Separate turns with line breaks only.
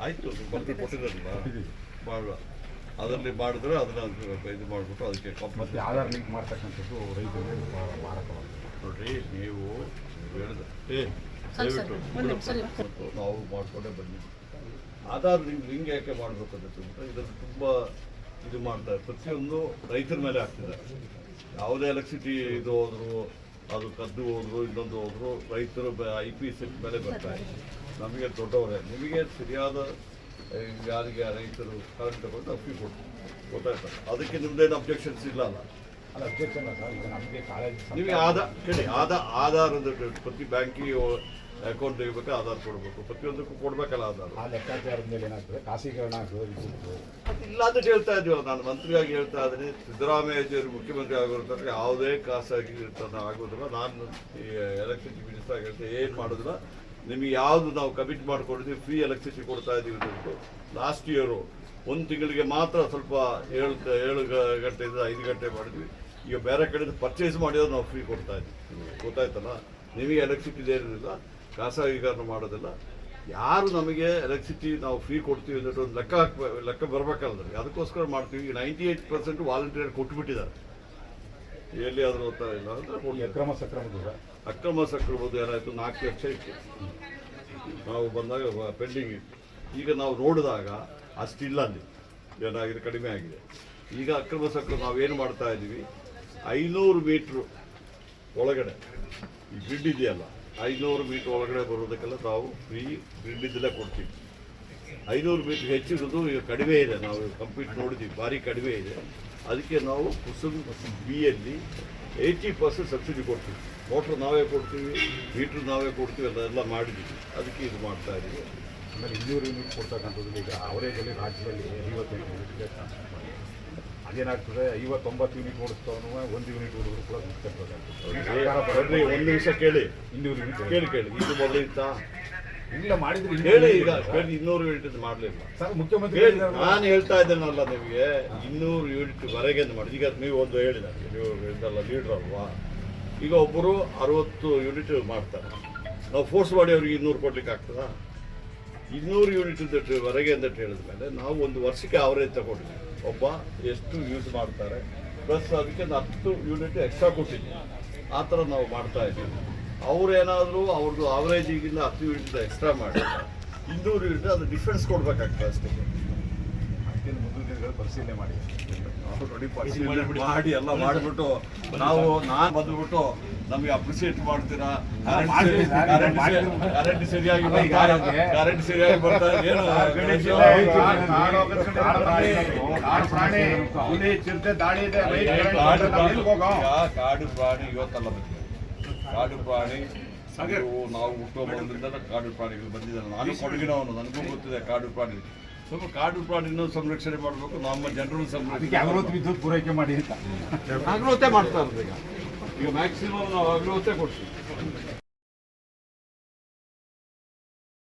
ಆಯ್ತು ಬರ್ದು ಕೊಟ್ಟಿದ್ದಲ್ಲ ಮಾಡುವ ಅದರಲ್ಲಿ ಮಾಡಿದ್ರೆ ಅದನ್ನ ಇದು ಮಾಡಿಬಿಟ್ಟು ಅದಕ್ಕೆ
ಮತ್ತೆ ಆಧಾರ್ ಲಿಂಕ್ ಮಾಡ್ತಕ್ಕಂಥದ್ದು ರೈತರಿಗೆ
ನೋಡ್ರಿ ನೀವು ಹೇಳಿದ ಏ. ದಯವಿಟ್ಟು
ಒಂದು ನಿಮಿಷ,
ನಾವು ಮಾಡಿಕೊಂಡೇ ಬನ್ನಿ. ಆಧಾರ್ ಲಿಂಕ್ ಲಿಂಕ್ ಯಾಕೆ ಮಾಡಬೇಕು ಅಂತ ಇದನ್ನು ತುಂಬ ಇದು ಮಾಡ್ತಾರೆ. ಪ್ರತಿಯೊಂದು ರೈತರ ಮೇಲೆ ಆಗ್ತಿದೆ ಯಾವುದೇ ಎಲೆಕ್ಟ್ರಿಸಿಟಿ ಇದು ಹೋದ್ರು ಅದು ಕದ್ದು ಹೋದ್ರು ಇನ್ನೊಂದು ಹೋದ್ರು ರೈತರು ಐ ಪಿ ಸೆಟ್ ಮೇಲೆ ಬರ್ತಾರೆ ನಮಗೆ ದೊಡ್ಡವರೇ. ನಿಮಗೆ ಸರಿಯಾದ ಯಾರಿಗೆ ರೈತರು ಕರೆಂಟ್ ತಗೊಂಡು ಅಪ್ಪಿ ಫೀ ಕೊಡ್ತೀವಿ. ಗೊತ್ತಾಯ್ತಾ? ಅದಕ್ಕೆ ನಿಮ್ದೇನು ಅಬ್ಜೆಕ್ಷನ್ಸ್ ಇಲ್ಲ ಅಲ್ಲ?
ಅಲ್ಲ ಅಬ್ಜೆಕ್ಷನ್ ನಮಗೆ ಕಾಲೇಜ್
ನಿಮಗೆ ಆಧಾರ್ ಕೇಳಿ ಆಧಾರ್ ಆಧಾರದ ಪ್ರತಿ ಬ್ಯಾಂಕಿಗೆ ಅಕೌಂಟ್ ತೆಗಿಬೇಕು ಆಧಾರ್ ಕೊಡಬೇಕು. ಪ್ರತಿಯೊಂದಕ್ಕೂ ಕೊಡ್ಬೇಕಲ್ಲ ಆಧಾರ್.
ಆ ಲೆಕ್ಕಾಚಾರದ ಮೇಲೆ ಏನಾಗ್ತದೆ? ಖಾಸಗೀಕರಣ ಆಗ್ತದೆ ವಿದ್ಯುತ್
ಇಲ್ಲ ಅಂತ ಹೇಳ್ತಾ ಇದೀವಲ್ಲ ನಾನು ಮಂತ್ರಿಯಾಗಿ ಹೇಳ್ತಾ ಇದ್ದೀನಿ. ಸಿದ್ದರಾಮಯ್ಯಜಿಯವರು ಮುಖ್ಯಮಂತ್ರಿ ಆಗಿರ್ತಾರೆ ಯಾವುದೇ ಖಾಸಗಿ ಆಗೋದಿಲ್ಲ. ನಾನು ಈ ಎಲೆಕ್ಟ್ರಿಸಿಟಿ ಮಿನಿಸ್ಟರ್ ಆಗಿ ಹೇಳ್ತಾ ಏನು ಮಾಡೋದಿಲ್ಲ. ನಿಮಗೆ ಯಾವುದು ನಾವು ಕಮಿಟ್ ಮಾಡಿಕೊಂಡಿದ್ದೀವಿ ಫ್ರೀ ಎಲೆಕ್ಟ್ರಿಸಿಟಿ ಕೊಡ್ತಾ ಇದ್ದೀವಿ ಅಂತ ಲಾಸ್ಟ್ ಇಯರು ಒಂದು ತಿಂಗಳಿಗೆ ಮಾತ್ರ ಸ್ವಲ್ಪ ಏಳು ಏಳು ಗಂಟೆಯಿಂದ ಐದು ಗಂಟೆ ಮಾಡಿದ್ವಿ. ಈಗ ಬೇರೆ ಕಡೆಯಿಂದ ಪರ್ಚೇಸ್ ಮಾಡಿದ್ರೆ ನಾವು ಫ್ರೀ ಕೊಡ್ತಾ ಇದ್ದೀವಿ. ಗೊತ್ತಾಯ್ತಲ್ಲ? ನಿಮಗೆ ಎಲೆಕ್ಟ್ರಿಸಿಟಿ ಏನಿಲ್ಲ ಖಾಸಗೀಕರಣ ಮಾಡೋದಿಲ್ಲ. ಯಾರು ನಮಗೆ ಎಲೆಕ್ಟ್ರಿಸಿಟಿ ನಾವು ಫ್ರೀ ಕೊಡ್ತೀವಿ ಅಂತ ಒಂದು ಲೆಕ್ಕ ಹಾಕ್ಬೇಕು ಲೆಕ್ಕ ಬರಬೇಕಲ್ಲ ಅದಕ್ಕೋಸ್ಕರ ಮಾಡ್ತೀವಿ. ಈಗ ನೈಂಟಿ ಏಯ್ಟ್ ಪರ್ಸೆಂಟ್ ವಾಲಂಟಿಯರ್ ಕೊಟ್ಬಿಟ್ಟಿದ್ದಾರೆ. ಎಲ್ಲಿ ಆದರೂ ಓದ್ತಾ ಇಲ್ಲ ಅಂದರೆ.
ಅಕ್ರಮ ಸಕ್ರಮ ದೂರ.
ಅಕ್ರಮ ಸಕ್ರಮದ್ದು ಏನಾಯಿತು? ನಾಲ್ಕು ಲಕ್ಷ ಇತ್ತು. ನಾವು ಬಂದಾಗ ಪೆಂಡಿಂಗ್ ಇತ್ತು. ಈಗ ನಾವು ನೋಡಿದಾಗ ಅಷ್ಟಿಲ್ಲ ಅಲ್ಲಿ. ಏನಾಗಿದೆ? ಕಡಿಮೆ ಆಗಿದೆ. ಈಗ ಅಕ್ರಮ ಸಕ್ರಮ ನಾವೇನು ಮಾಡ್ತಾ ಇದ್ದೀವಿ ಐನೂರು ಮೀಟ್ರು ಒಳಗಡೆ. ಈ ಗ್ರಿಡ್ ಇದೆಯಲ್ಲ. ಐನೂರು ಮೀಟ್ರ್ ಒಳಗಡೆ ಬರೋದಕ್ಕೆಲ್ಲ ನಾವು ಫ್ರೀ ಗ್ರಿಡ್ಡಿದ್ದೆಲ್ಲ ಕೊಡ್ತೀವಿ. ಐನೂರು ಮೀಟ್ರ್ ಹೆಚ್ಚಿರೋದು ಈಗ ಕಡಿಮೆ ಇದೆ. ನಾವು ಕಂಪ್ಲೀಟ್ ನೋಡಿದ್ದೀವಿ ಭಾರಿ ಕಡಿಮೆ ಇದೆ. ಅದಕ್ಕೆ ನಾವು ಕುಸುಮ್ ಬಿಯಲ್ಲಿ ಏಯ್ಟಿ ಪರ್ಸೆಂಟ್ ಸಬ್ಸಿಡಿ ಕೊಡ್ತೀವಿ. ಮೋಟ್ರ್ ನಾವೇ ಕೊಡ್ತೀವಿ ಮೀಟ್ರ್ ನಾವೇ ಕೊಡ್ತೀವಿ ಎಲ್ಲ ಎಲ್ಲ ಮಾಡಿದ್ದೀವಿ ಅದಕ್ಕೆ ಇದು ಮಾಡ್ತಾ ಇದ್ದೀವಿ
ಆಮೇಲೆ ಇನ್ನೂರು ಯೂನಿಟ್ ಕೊಡ್ತಕ್ಕಂಥದ್ದು ಈಗ ಅವರೇಜಲ್ಲಿ ರಾಜ್ಯದಲ್ಲಿ ಐವತ್ತೆಂಟು ಅದೇನಾಗ್ತದೆ ಐವತ್ತೊಂಬತ್ತು ಯೂನಿಟ್ ಓಡಿಸ್ತವನು ಒಂದು ಯೂನಿಟ್ ಹುಡುಗರು ಕೂಡ ದುಡ್ಡು
ಒಂದು ನಿಮಿಷ ಕೇಳಿ.
ಇನ್ನೂರು ಯೂನಿಟ್
ಕೇಳಿ ಕೇಳಿ ಇದು ಮೊದಲು ಇತ್ತಾ
ಇಲ್ಲ ಮಾಡಿದ್ರೆ
ಹೇಳಿ ಈಗ. ಕೇಳಿ ಇನ್ನೂರು ಯೂನಿಟ್ ಮಾಡಲಿಲ್ಲ.
ಸರ್ ಮುಖ್ಯಮಂತ್ರಿ
ನಾನು ಹೇಳ್ತಾ ಇದ್ದೇನಲ್ಲ ನಿಮಗೆ ಇನ್ನೂರು ಯೂನಿಟ್ ವರೆಗೆ ಅಂತ ಮಾಡಿ ಈಗ ನೀವು ಒಂದು ಹೇಳಿ ನನಗೆ. ನೀವು ಇದಲ್ಲ ಲೀಡ್ರ್ ಅಲ್ವಾ? ಈಗ ಒಬ್ಬರು ಅರವತ್ತು ಯೂನಿಟ್ ಮಾಡ್ತಾರೆ. ನಾವು ಫೋರ್ಸ್ ಮಾಡಿ ಅವ್ರಿಗೆ ಇನ್ನೂರು ಕೊಡ್ಲಿಕ್ಕೆ ಆಗ್ತದಾ? ಇನ್ನೂರು ಯೂನಿಟ್ ವರೆಗೆ ಅಂತ ಹೇಳಿದ್ಮೇಲೆ ನಾವು ಒಂದು ವರ್ಷಕ್ಕೆ ಅವರೇಜ್ ತಗೊಂಡ್ವಿ ಒಬ್ಬ ಎಷ್ಟು ಯೂಸ್ ಮಾಡ್ತಾರೆ ಪ್ಲಸ್ ಅದಕ್ಕೆ ಹತ್ತು ಯೂನಿಟ್ ಎಕ್ಸ್ಟ್ರಾ ಕೊಟ್ಟಿದ್ದೀನಿ ಆ ಥರ ನಾವು ಮಾಡ್ತಾ ಇದ್ದೀವಿ. ಅವ್ರೇನಾದರೂ ಅವ್ರದ್ದು ಆವ್ರೇಜಿಗಿಂತ ಹತ್ತು ಯೂನಿಟ್ ಎಕ್ಸ್ಟ್ರಾ ಮಾಡಿ ಇನ್ನೂರು ಯೂನಿಟ್ ಅದು ಡಿಫ್ರೆನ್ಸ್ ಕೊಡ್ಬೇಕಾಗ್ತದೆ ಅಷ್ಟೇ.
ಅದಕ್ಕೆ ಮುಂದಿನ ದಿನಗಳಲ್ಲಿ ಪರಿಶೀಲನೆ ಮಾಡಿ.
ಆಲ್ರೆಡಿ ಪರಿಶೀಲನೆ ಮಾಡಿ ಎಲ್ಲ ಮಾಡಿಬಿಟ್ಟು ನಾವು ನಾನು ಬಂದ್ಬಿಟ್ಟು ನಮಗೆ ಅಪ್ರಿಸಿಯೇಟ್ ಮಾಡ್ತೀರಾ? ಕರೆಂಟ್ ಸರಿಯಾಗಿ ಕರೆಂಟ್ ಸರಿಯಾಗಿ ಬರ್ತಾ ಏನು ಕಾಡು ಪ್ರಾಣಿ ಇವತ್ತಲ್ಲ ಬಂದಿದೆ ಕಾಡು ಪ್ರಾಣಿ. ನಾವು ಹುಟ್ಟುವ ಬಂದಿದ್ದ ಕಾಡು ಪ್ರಾಣಿಗಳು ಬಂದಿದ್ದಾರೆ ನಾನು ಕೊಡಗಿನವನು. ನನಗೂ ಗೊತ್ತಿದೆ ಕಾಡು ಪ್ರಾಣಿ. ಸ್ವಲ್ಪ ಕಾಡು ಪ್ರಾಣಿನ ಸಂರಕ್ಷಣೆ ಮಾಡಬೇಕು ನಮ್ಮ ಜನರನ್ನು
ಅದಕ್ಕೆ
ಸಂರಕ್ಷಣೆ
ಅಮೃತ ವಿದ್ಯುತ್ ಪೂರೈಕೆ ಮಾಡಿ ಅಂತ.
ಅಗ್ರವತ್ತೆ ಮಾಡ್ತಾ ಇರೋದು ಈಗ. ಈಗ ಮ್ಯಾಕ್ಸಿಮಮ್ ನಾವು ಅಗ್ರವತ್ತೆ ಕೊಡ್ತೀವಿ.